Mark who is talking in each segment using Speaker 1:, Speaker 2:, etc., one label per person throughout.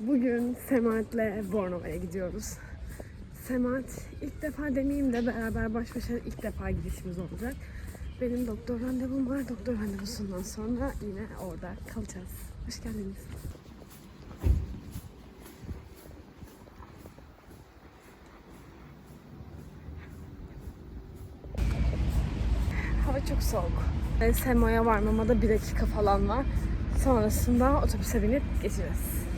Speaker 1: Bugün Semahat'le Bornova'ya gidiyoruz. Semahat ilk defa demeyeyim de beraber baş başa ilk defa gidişimiz olacak. Benim doktor randevum var. Doktor randevusundan sonra yine orada kalacağız. Hoş geldiniz. Hava çok soğuk. Semo'ya varmama da bir dakika falan var. Sonrasında otobüse binip geçeceğiz.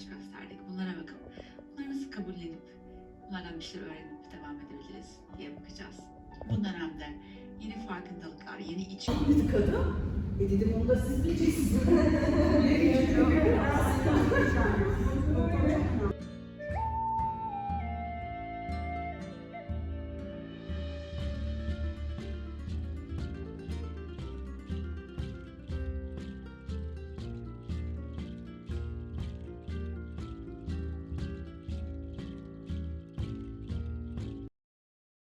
Speaker 2: İhtiyaç gösterdik. Bunlara bakıp bunları nasıl kabullenip bunlardan bir şeyler öğrenip devam edebiliriz diye bakacağız. Bu dönemde yeni farkındalıklar, yeni iç
Speaker 3: kadın. E dedim onu da siz bileceksiniz.